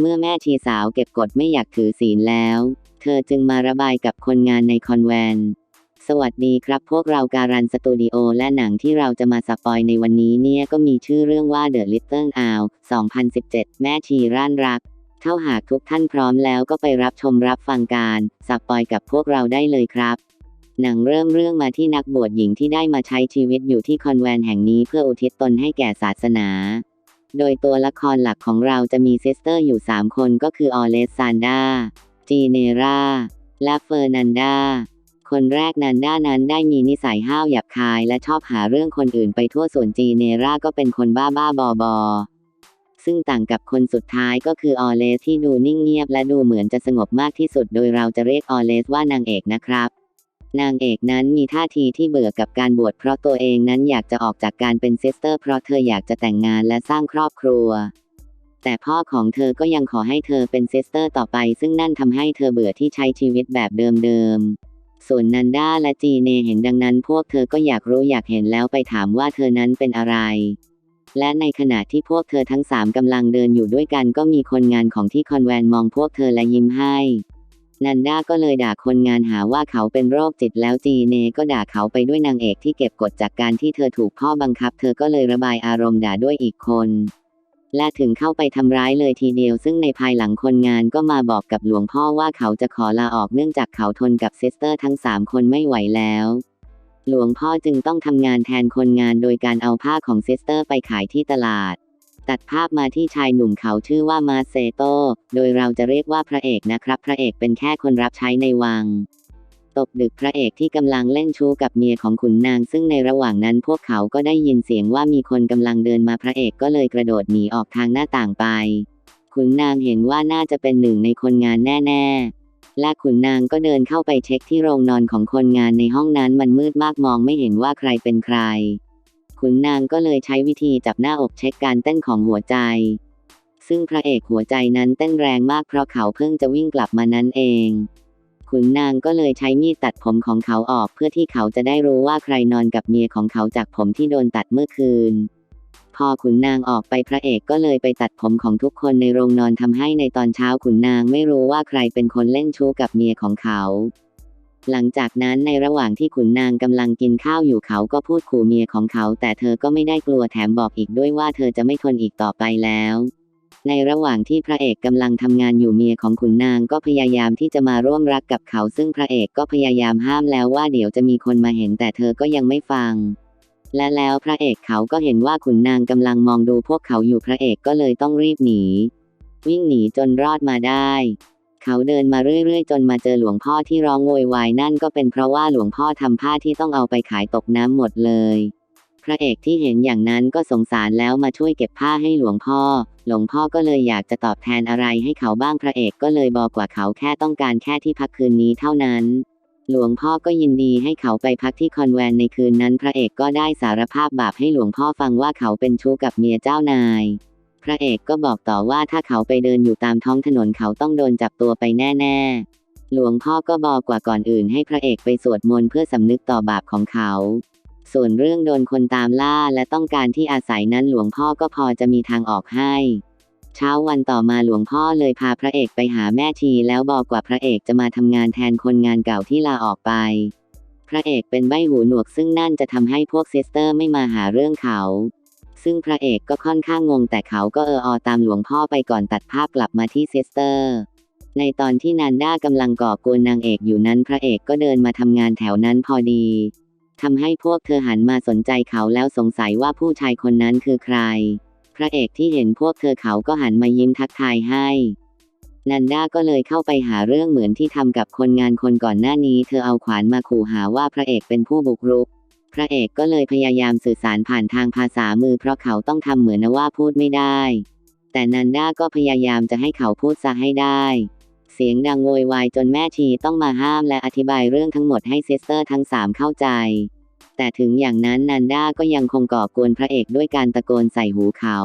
เมื่อแม่ชีสาวเก็บกดไม่อยากถือศีลแล้ว เธอจึงมาระบายกับคนงานในคอนแวนต์สวัสดีครับพวกเราการันสตูดิโอและหนังที่เราจะมาสปอยในวันนี้เนี่ยก็มีชื่อเรื่องว่า The Little Owl 2017 แม่ชีร่านรัก เท่าหากทุกท่านพร้อมแล้วก็ไปรับชมรับฟังการสปอยกับพวกเราได้เลยครับหนังเริ่มเรื่องมาที่นักบวชหญิงที่ได้มาใช้ชีวิตอยู่ที่คอนแวนต์แห่งนี้เพื่ออุทิศตนให้แก่ศาสนา โดยตัวละครหลักของเราจะมีซิสเตอร์อยู่ 3 คนก็คือออเลสซานดา จีเนรา และเฟอร์นันดา คนแรกนันด้านั้นได้มีนิสัยห้าวหยาบคาย และชอบหาเรื่องคนอื่นไปทั่วส่วนจีเนราก็เป็นคนบ้าบ้าบอบอซึ่งต่างกับคนสุดท้ายก็คือออเลสที่ดูนิ่งเงียบและดูเหมือนจะสงบมากที่สุด โดยเราจะเรียกออเลสว่านางเอกนะครับ นางเอกนั้นมีท่าทีที่เบื่อกับการบวชเพราะตัวเองนั้นอยากจะออกจากการเป็นซิสเตอร์เพราะเธออยากจะแต่งงานและสร้างครอบครัว แต่พ่อของเธอก็ยังขอให้เธอเป็นซิสเตอร์ต่อไป ซึ่งนั่นทำให้เธอเบื่อที่ใช้ชีวิตแบบเดิมๆ ส่วนนันดาและจีเนเห็นดังนั้นพวกเธอก็อยากรู้อยากเห็นแล้วไปถามว่าเธอนั้นเป็นอะไร และในขณะที่พวกเธอทั้งสามกำลังเดินอยู่ด้วยกันก็มีคนงานของที่คอนแวนมองพวกเธอและยิ้มให้ นันดาก็เลยด่าคนงานหาว่าเขาเป็นโรคจิตแล้วจีเนก็ด่าเขาไปด้วยนางเอกที่เก็บกดจากการที่เธอถูกพ่อบังคับ เธอก็เลยระบายอารมณ์ด่าด้วยอีกคน และถึงเข้าไปทำร้ายเลยทีเดียว ซึ่งในภายหลังคนงานก็มาบอกกับหลวงพ่อว่าเขาจะขอลาออกเนื่องจากเขาทนกับซิสเตอร์ทั้งสามคนไม่ไหวแล้วหลวงพ่อจึงต้องทำงานแทนคนงานโดยการเอาผ้าของซิสเตอร์ไปขายที่ตลาด ตัดภาพมาที่ชายหนุ่มเขาชื่อว่ามาเซโต โดยเราจะเรียกว่าพระเอกนะครับ พระเอกเป็นแค่คนรับใช้ในวัง ตกดึกพระเอกที่กำลังเล่นชู้กับเมียของขุนนาง ซึ่งในระหว่างนั้นพวกเขาก็ได้ยินเสียงว่ามีคนกำลังเดินมาพระเอกก็เลยกระโดดหนีออกทางหน้าต่างไป ขุนนางเห็นว่าน่าจะเป็นหนึ่งในคนงานแน่ๆ และขุนนางก็เดินเข้าไปเช็คที่โรงนอนของคนงานในห้องนั้นมันมืดมากมองไม่เห็นว่าใครเป็นใคร ขุนนางก็เลยใช้วิธีจับหน้าอกเช็คการเต้นของหัวใจ ซึ่งพระเอกหัวใจนั้นเต้นแรงมากเพราะเขาเพิ่งจะวิ่งกลับมานั้นเอง ขุนนางก็เลยใช้มีดตัดผมของเขาออกเพื่อที่เขาจะได้รู้ว่าใครนอนกับเมียของเขาจากผมที่โดนตัดเมื่อคืน พอขุนนางออกไปพระเอกก็เลยไปตัดผมของทุกคนในโรงนอนทำให้ในตอนเช้าขุนนางไม่รู้ว่าใครเป็นคนเล่นชู้กับเมียของเขา หลังจากนั้นในระหว่างที่ขุนนางกำลังกินข้าวอยู่เขาก็พูดขู่เมียของเขา แต่เธอก็ไม่ได้กลัวแถมบอกอีกด้วยว่าเธอจะไม่ทนอีกต่อไปแล้ว ในระหว่างที่พระเอกกำลังทำงานอยู่เมียของขุนนางก็พยายามที่จะมาร่วมรักกับเขา ซึ่งพระเอกก็พยายามห้ามแล้วว่าเดี๋ยวจะมีคนมาเห็น แต่เธอก็ยังไม่ฟัง และแล้วพระเอกเขาก็เห็นว่าขุนนางกำลังมองดูพวกเขาอยู่พระเอกก็เลยต้องรีบหนี วิ่งหนีจนรอดมาได้ เขาเดินมาเรื่อยๆ จนมาเจอหลวงพ่อที่ร้องโวยวายนั่นก็เป็นเพราะว่าหลวงพ่อทำผ้าที่ต้องเอาไปขายตกน้ำหมดเลย พระเอกที่เห็นอย่างนั้นก็สงสารแล้วมาช่วยเก็บผ้าให้หลวงพ่อ หลวงพ่อก็เลยอยากจะตอบแทนอะไรให้เขาบ้างพระเอกก็เลยบอกว่าเขาแค่ต้องการแค่ที่พักคืนนี้เท่านั้น หลวงพ่อก็ยินดีให้เขาไปพักที่คอนแวนในคืนนั้น พระเอกก็ได้สารภาพบาปให้หลวงพ่อฟังว่าเขาเป็นชู้กับเมียเจ้านาย พระเอกก็บอกต่อว่าถ้าเขาไปเดินอยู่ตามท้องถนนเขาต้องโดนจับตัวไปแน่ ๆ หลวงพ่อก็บอกกว่าก่อนอื่นให้พระเอกไปสวดมนต์เพื่อสำนึกต่อบาปของเขา ส่วนเรื่องโดนคนตามล่าและต้องการที่อาศัยนั้นหลวงพ่อก็พอจะมีทางออกให้ เช้าวันต่อมาหลวงพ่อเลยพาพระเอกไปหาแม่ชีแล้วบอกว่าพระเอกจะมาทำงานแทนคนงานเก่าที่ลาออกไป พระเอกเป็นใบหูหนวกซึ่งนั่นจะทำให้พวกซิสเตอร์ไม่มาหาเรื่องเขา ซึ่งพระเอกก็ค่อนข้างงง แต่เขาก็เอออตามหลวงพ่อไปก่อนตัดภาพกลับมาที่ซิสเตอร์ ในตอนที่นันด้ากำลังก่อกวนนางเอกอยู่นั้นพระเอกก็เดินมาทำงานแถวนั้นพอดีทำให้พวกเธอหันมาสนใจเขาแล้วสงสัยว่าผู้ชายคนนั้นคือใคร พระเอกที่เห็นพวกเธอเขาก็หันมายิ้มทักทายให้นันด้าก็เลยเข้าไปหาเรื่องเหมือนที่ทำกับคนงานคนก่อนหน้านี้ เธอเอาขวานมาขู่หาว่าพระเอกเป็นผู้บุกรุก พระเอกก็เลยพยายามสื่อสารผ่านทางภาษามือเพราะเขาต้องทำเหมือนว่าพูดไม่ได้ แต่นันด้าก็พยายามจะให้เขาพูดซะให้ได้ เสียงดังโวยวายจนแม่ชีต้องมาห้ามและอธิบายเรื่องทั้งหมดให้ซิสเตอร์ทั้งสามเข้าใจ แต่ถึงอย่างนั้นนันด้าก็ยังคงก่อกวนพระเอกด้วยการตะโกนใส่หูเขา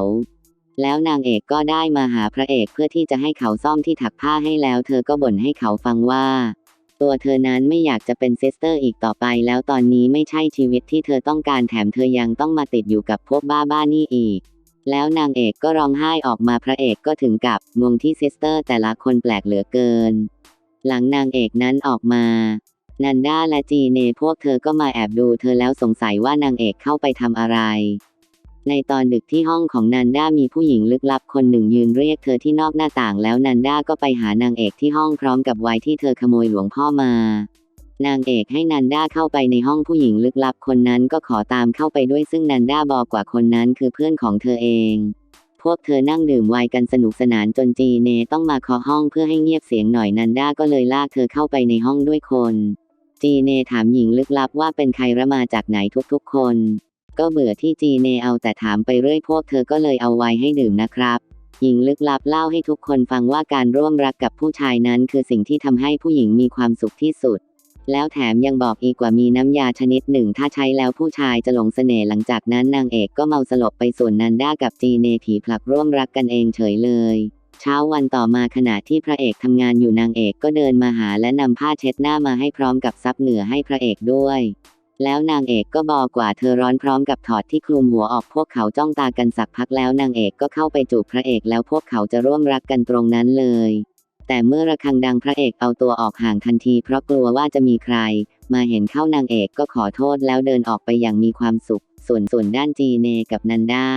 แล้วนางเอกก็ได้มาหาพระเอกเพื่อที่จะให้เขาซ่อมที่ถักผ้าให้แล้ว เธอก็บ่นให้เขาฟังว่า ตัวเธอนั้นไม่อยากจะเป็นซิสเตอร์อีกต่อไปแล้วตอนนี้ไม่ใช่ชีวิตที่เธอต้องการแถมเธอยังต้องมาติดอยู่กับพวกบ้าบ้านี่อีก แล้วนางเอกก็ร้องไห้ออกมาพระเอกก็ถึงกับงงที่ซิสเตอร์แต่ละคนแปลกเหลือเกิน หลังนางเอกนั้นออกมา นันด้าและจีเนพวกเธอก็มาแอบดูเธอแล้วสงสัยว่านางเอกเข้าไปทำอะไร ในตอนดึกที่ห้องของนันด้ามีผู้หญิงลึกลับคนหนึ่งยืนเรียกเธอที่นอกหน้าต่างแล้วนันด้าก็ไปหานางเอกที่ห้องพร้อมกับไว้ที่เธอขโมยหลวงพ่อมา นางเอกให้นันด้าเข้าไปในห้องผู้หญิงลึกลับคนนั้นก็ขอตามเข้าไปด้วยซึ่งนันด้าบอกกว่าคนนั้นคือเพื่อนของเธอเอง พวกเธอนั่งดื่มไวน์กันสนุกสนานจนจีเนต้องมาเคาะห้องเพื่อให้เงียบเสียงหน่อยนันด้าก็เลยลากเธอเข้าไปในห้องด้วยคนจีเนถามหญิงลึกลับว่าเป็นใครและมาจากไหนทุกๆคน ก็เบื่อที่จีเนเอาแต่ถามไปเรื่อยพวกเธอก็เลยเอาไว้ให้ดื่มนะครับ หญิงลึกลับเล่าให้ทุกคนฟังว่าการร่วมรักกับผู้ชายนั้น คือสิ่งที่ทำให้ผู้หญิงมีความสุขที่สุด แล้วแถมยังบอกอีกว่ามีน้ำยาชนิดหนึ่ง ถ้าใช้แล้วผู้ชายจะหลงเสน่ห์หลังจากนั้นนางเอกก็เมาสลบไปส่วนนันด้ากับจีเนผีผลักร่วมรักกันเองเฉยเลยเช้าวันต่อมาขณะที่พระเอกทำงานอยู่นางเอกก็เดินมาหาและนำผ้าเช็ดหน้ามาให้พร้อมกับซับเหงื่อให้พระเอกด้วย แล้วนางเอกก็บอกกว่าเธอร้อนพร้อมกับถอดที่คลุมหัวออกพวกเขาจ้องตากันสักพักแล้วนางเอกก็เข้าไปจูบพระเอกแล้วพวกเขาจะร่วมรักกันตรงนั้นเลย แต่เมื่อระฆังดังพระเอกเอาตัวออกห่างทันที เพราะกลัวว่าจะมีใคร มาเห็นเข้านางเอกก็ขอโทษแล้วเดินออกไปอย่างมีความสุข ส่วนส่วนด้านจีเนกับนันดา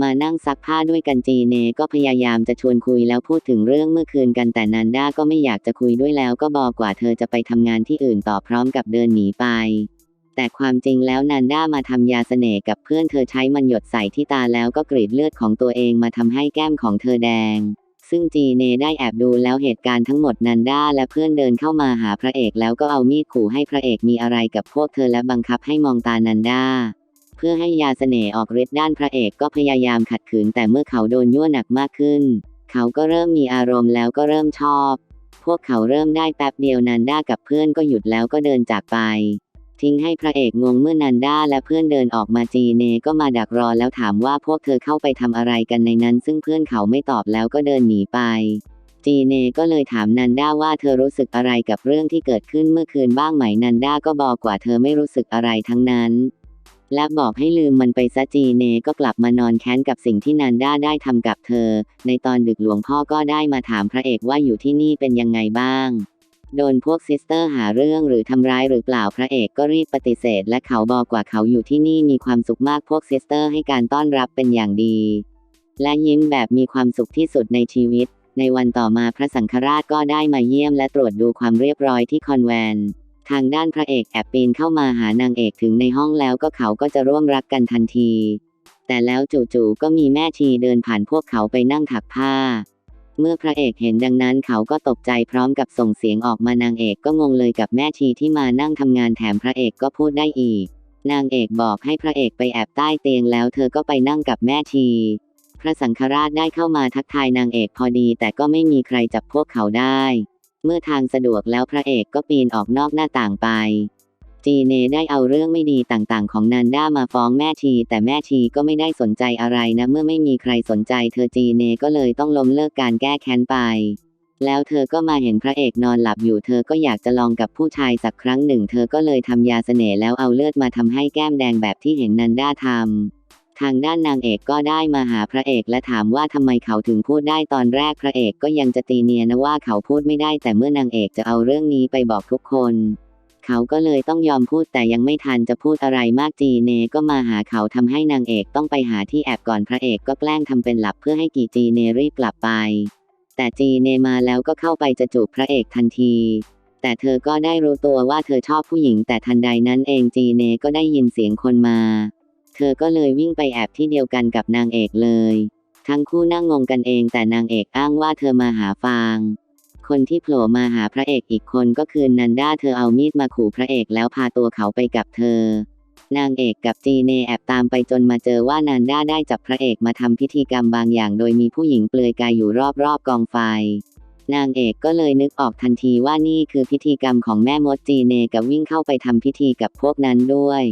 มานั่งซักผ้าด้วยกันจีเนก็พยายามจะชวนคุยแล้วพูดถึงเรื่องเมื่อคืนกันแต่นันดาก็ไม่อยากจะคุยด้วยแล้วก็บอกกว่าเธอจะไปทำงานที่อื่นต่อพร้อมกับเดินหนีไป แต่ความจริงแล้วนันด้ามาทำยาเสน่ห์กับเพื่อนเธอใช้มันหยดใส่ที่ตาแล้วก็กรีดเลือดของตัวเองมาทำให้แก้มของเธอแดง ซึ่งจีเนได้แอบดูแล้วเหตุการณ์ทั้งหมดนันด้าและเพื่อนเดินเข้ามาหาพระเอกแล้วก็เอามีดขู่ให้พระเอกมีอะไรกับพวกเธอและบังคับให้มองตานันด้าเพื่อให้ยาเสน่ห์ออกฤทธิ์ด้านพระเอกก็พยายามขัดขืนแต่เมื่อเขาโดนยั่วหนักมากขึ้น เขาก็เริ่มมีอารมณ์แล้วก็เริ่มชอบ พวกเขาเริ่มได้แป๊บเดียวนันด้ากับเพื่อนก็หยุดแล้วก็เดินจากไป ทิ้งให้พระเอกงงเมื่อนันดาและเพื่อนเดินออกมาจีเนก็มาดักรอแล้วถามว่าพวกเธอเข้าไปทำอะไรกันในนั้น ซึ่งเพื่อนเขาไม่ตอบแล้วก็เดินหนีไป จีเนก็เลยถามนันดาว่าเธอรู้สึกอะไรกับเรื่องที่เกิดขึ้นเมื่อคืนบ้างไหมนันดาก็บอกว่าเธอไม่รู้สึกอะไรทั้งนั้น และบอกให้ลืมมันไปซะจีเนก็กลับมานอนแค้นกับสิ่งที่นันดาได้ทำกับเธอ ในตอนดึกหลวงพ่อก็ได้มาถามพระเอกว่าอยู่ที่นี่เป็นยังไงบ้าง โดนพวกซิสเตอร์หาเรื่องหรือทำร้ายหรือเปล่าพระเอกก็รีบปฏิเสธ และเขาบอกว่าเขาอยู่ที่นี่มีความสุขมากพวกซิสเตอร์ให้การต้อนรับเป็นอย่างดี และยิ้มแบบมีความสุขที่สุดในชีวิต ในวันต่อมาพระสังฆราชก็ได้มาเยี่ยมและตรวจดูความเรียบร้อยที่คอนแวนต์ทางด้านพระเอกแอบปีนเข้ามาหานางเอกถึงในห้องแล้วก็เขาก็จะร่วมรักกันทันที แต่แล้วจู่ๆก็มีแม่ชีเดินผ่านพวกเขาไปนั่งถักผ้า เมื่อพระเอกเห็นดังนั้นเขาก็ตกใจพร้อมกับส่งเสียงออกมานางเอกก็งงเลยกับแม่ชีที่มานั่งทำงานแถมพระเอกก็พูดได้อีก นางเอกบอกให้พระเอกไปแอบใต้เตียงแล้วเธอก็ไปนั่งกับแม่ชี พระสังฆราชได้เข้ามาทักทายนางเอกพอดี แต่ก็ไม่มีใครจับพวกเขาได้ เมื่อทางสะดวกแล้วพระเอกก็ปีนออกนอกหน้าต่างไป จีเนได้เอาเรื่องไม่ดีต่างๆ ของนันด้ามาฟ้องแม่ชี แต่แม่ชีก็ไม่ได้สนใจอะไรนะ เมื่อไม่มีใครสนใจ เธอจีเนก็เลยต้องล้มเลิกการแก้แค้นไป แล้วเธอก็มาเห็นพระเอกนอนหลับอยู่ เธอก็อยากจะลองกับผู้ชายสักครั้งหนึ่ง เธอก็เลยทำยาเสน่ห์แล้วเอาเลือดมาทำให้แก้มแดงแบบที่เห็นนันด้าทำทางด้านนางเอกก็ได้มาหาพระเอกและถามว่าทำไมเขาถึงพูดได้ตอนแรกพระเอกก็ยังจะตีเนียนนะว่าเขาพูดไม่ได้แต่เมื่อนางเอกจะเอาเรื่องนี้ไปบอกทุกคน เขาก็เลยต้องยอมพูดแต่ยังไม่ทันจะพูดอะไรมากจีเนก็มาหาเขาทำให้นางเอกต้องไปหาที่แอบก่อนพระเอกก็แกล้งทำเป็นหลับเพื่อให้กีจีเนรีบกลับไป แต่จีเนมาแล้วก็เข้าไปจะจูบพระเอกทันที แต่เธอก็ได้รู้ตัวว่าเธอชอบผู้หญิงแต่ทันใดนั้นเองจีเนก็ได้ยินเสียงคนมา เธอก็เลยวิ่งไปแอบที่เดียวกันกับนางเอกเลย ทั้งคู่นั่งงงกันเองแต่นางเอกอ้างว่าเธอมาหาฟาง คนที่โผล่มาหาพระเอกอีกคนก็คือนันดาเธอเอามีดมาขู่พระเอกแล้วพาตัวเขาไปกับเธอ นางเอกกับจีเนแอบตามไปจนมาเจอว่านันดาได้จับพระเอกมาทำพิธีกรรมบางอย่าง โดยมีผู้หญิงเปลือยกายอยู่รอบๆกองไฟ นางเอกก็เลยนึกออกทันทีว่านี่คือพิธีกรรมของแม่มดจีเนกับวิ่งเข้าไปทำพิธีกับพวกนั้นด้วย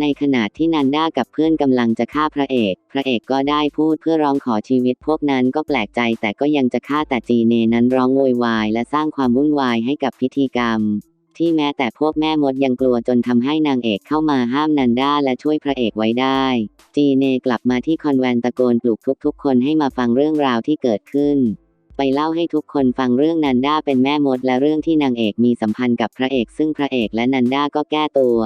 ในขณะที่นันดากับเพื่อนกำลังจะฆ่าพระเอก พระเอกก็ได้พูดเพื่อร้องขอชีวิตพวกนั้นก็แปลกใจแต่ก็ยังจะฆ่าแต่จีเนนั้นร้องโวยวายและสร้างความวุ่นวายให้กับพิธีกรรม ที่แม้แต่พวกแม่มดยังกลัวจนทำให้นางเอกเข้ามาห้ามนันดาและช่วยพระเอกไว้ได้ จีเนกลับมาที่คอนแวนต์ตะโกนปลุกทุกๆคนให้มาฟังเรื่องราวที่เกิดขึ้นไปเล่าให้ทุกคนฟังเรื่องนันดาเป็นแม่มดและเรื่องที่นางเอกมีสัมพันธ์กับพระเอก ซึ่งพระเอกและนันดาก็แก้ตัว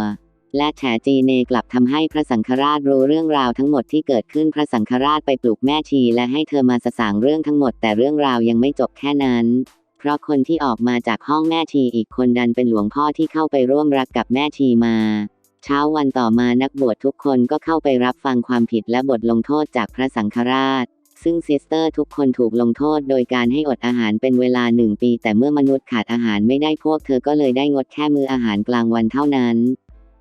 และแฉจีเนกลับทำให้พระสังฆราชรู้เรื่องราวทั้งหมดที่เกิดขึ้นพระสังฆราชไปปลุกแม่ชีและให้เธอมาสสางเรื่องทั้งหมดแต่เรื่องราวยังไม่จบแค่นั้น เพราะคนที่ออกมาจากห้องแม่ชีอีกคนดันเป็นหลวงพ่อที่เข้าไปร่วมรักกับแม่ชีมา เช้าวันต่อมานักบวชทุกคนก็เข้าไปรับฟังความผิดและบทลงโทษจากพระสังฆราชซึ่งซิสเตอร์ทุกคนถูกลงโทษโดยการให้อดอาหารเป็นเวลาหนึ่งปี แต่เมื่อมนุษย์ขาดอาหารไม่ได้พวกเธอก็เลยได้งดแค่มืออาหารกลางวันเท่านั้น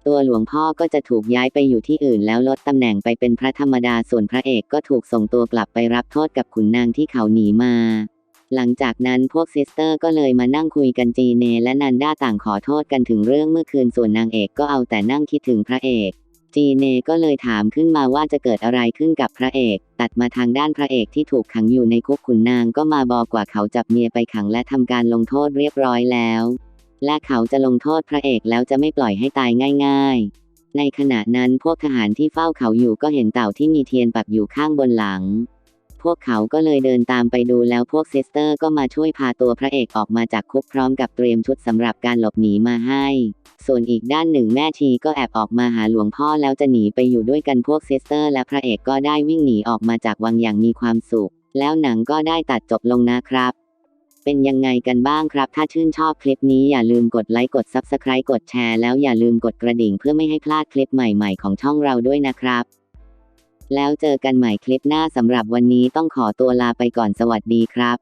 ตัวหลวงพ่อก็จะถูกย้ายไปอยู่ที่อื่นแล้วลดตำแหน่งไปเป็นพระธรรมดาส่วนพระเอกก็ถูกส่งตัวกลับไปรับโทษกับขุนนางที่เขาหนีมา หลังจากนั้นพวกซิสเตอร์ก็เลยมานั่งคุยกันจีเนและนันด้าต่างขอโทษกันถึงเรื่องเมื่อคืนส่วนนางเอกก็เอาแต่นั่งคิดถึงพระเอกจีเนก็เลยถามขึ้นมาว่าจะเกิดอะไรขึ้นกับพระเอก ตัดมาทางด้านพระเอกที่ถูกขังอยู่ในคุกขุนนางก็มาบอกว่าเขาจับเมียไปขังและทำการลงโทษเรียบร้อยแล้ว และเขาจะลงโทษพระเอกแล้วจะไม่ปล่อยให้ตายง่าย ๆ ในขณะนั้นพวกทหารที่เฝ้าเขาอยู่ก็เห็นเต่าที่มีเทียนปักอยู่ข้างบนหลัง พวกเขาก็เลยเดินตามไปดูแล้วพวกซิสเตอร์ก็มาช่วยพาตัวพระเอกออกมาจากคุกพร้อมกับเตรียมชุดสำหรับการหลบหนีมาให้ ส่วนอีกด้านหนึ่งแม่ชีก็แอบออกมาหาหลวงพ่อแล้วจะหนีไปอยู่ด้วยกันพวกซิสเตอร์และพระเอกก็ได้วิ่งหนีออกมาจากวังอย่างมีความสุข แล้วหนังก็ได้ตัดจบลงนะครับ เป็นยังไงกันบ้างครับ ถ้าชื่นชอบคลิปนี้อย่าลืมกดไลค์กด Subscribe กดแชร์แล้วอย่าลืมกดกระดิ่งเพื่อไม่ให้พลาดคลิปใหม่ๆของช่องเราด้วยนะครับ แล้วเจอกันใหม่คลิปหน้าสำหรับวันนี้ต้องขอตัวลาไปก่อนสวัสดีครับ